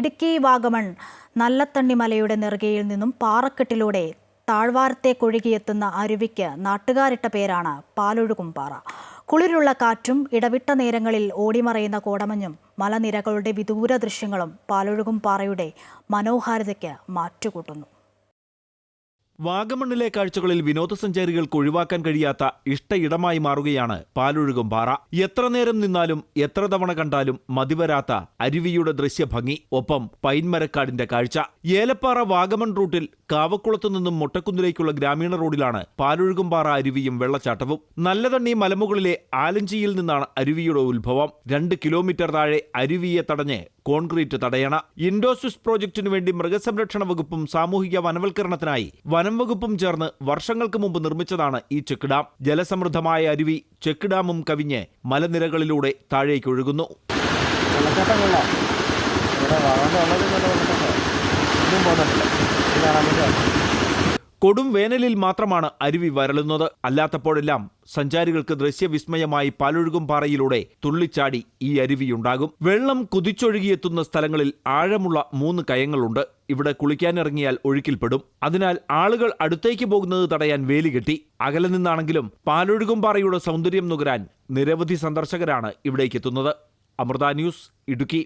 ഇടുക്കി വാഗമൺ നല്ലത്തണ്ണി മലയുടെ നെറുകയിൽ നിന്നും പാറക്കെട്ടിലൂടെ താഴ്വാരത്തേക്കൊഴുകിയെത്തുന്ന അരുവിക്ക് നാട്ടുകാരിട്ട പേരാണ് പാലൊഴുകും പാറ കുളിരുള്ള കാറ്റും ഇടവിട്ട നേരങ്ങളിൽ ഓടിമറയുന്ന കോടമഞ്ഞും മലനിരകളുടെ വിദൂര ദൃശ്യങ്ങളും പാലൊഴുകും പാറയുടെ മനോഹാരിതയ്ക്ക് മാറ്റുകൂട്ടുന്നു. വാഗമണ്ണിലെ കാഴ്ചകളിൽ വിനോദസഞ്ചാരികൾക്ക് ഒഴിവാക്കാൻ കഴിയാത്ത ഇഷ്ടയിടമായി മാറുകയാണ് പാലൊഴുകും പാറ. എത്ര നേരം നിന്നാലും എത്ര തവണ കണ്ടാലും മതിവരാത്ത അരുവിയുടെ ദൃശ്യഭംഗി ഒപ്പം പൈൻമരക്കാടിന്റെ കാഴ്ച. ഏലപ്പാറ വാഗമൺ റൂട്ടിൽ കാവക്കുളത്തു നിന്നും മുട്ടക്കുന്നിലേക്കുള്ള ഗ്രാമീണ റോഡിലാണ് പാലൊഴുകും പാറ അരുവിയും വെള്ളച്ചാട്ടവും. നല്ലതണ്ണി മലമുകളിലെ ആലഞ്ചിയിൽ നിന്നാണ് അരുവിയുടെ ഉത്ഭവം. രണ്ട് കിലോമീറ്റർ താഴെ അരുവിയെ തടഞ്ഞ് കോൺക്രീറ്റ് തടയണ. ഇൻഡോസിസ് പ്രോജക്റ്റിനു വേണ്ടി മൃഗസംരക്ഷണ വകുപ്പും സാമൂഹിക വനവൽക്കരണത്തിനായി വനം വകുപ്പും ചേർന്ന് വർഷങ്ങൾക്ക് മുമ്പ് നിർമ്മിച്ചതാണ് ഈ ചെക്ക് ഡാം. ജലസമൃദ്ധമായ അരുവി ചെക്ക് ഡാമും കവിഞ്ഞ് മലനിരകളിലൂടെ താഴേക്കൊഴുകുന്നു വെള്ളച്ചാട്ടം കൊടും വേനലിൽ മാത്രമാണ് അരുവി വരളുന്നത്. അല്ലാത്തപ്പോഴെല്ലാം സഞ്ചാരികൾക്ക് ദൃശ്യവിസ്മയമായി പാലൊഴുകും പാറയിലൂടെ തുള്ളിച്ചാടി ഈ അരുവിയുണ്ടാകും. വെള്ളം കുതിച്ചൊഴുകിയെത്തുന്ന സ്ഥലങ്ങളിൽ ആഴമുള്ള മൂന്ന് കയങ്ങളുണ്ട്. ഇവിടെ കുളിക്കാനിറങ്ങിയാൽ ഒഴുക്കിൽപ്പെടും. അതിനാൽ ആളുകൾ അടുത്തേക്ക് പോകുന്നത് തടയാൻ വേലി കെട്ടി. അകലെ നിന്നാണെങ്കിലും പാലൊഴുകും പാറയുടെ സൗന്ദര്യം നുകരാൻ നിരവധി സന്ദർശകരാണ് ഇവിടേക്കെത്തുന്നത്. അമൃത ന്യൂസ് ഇടുക്കി.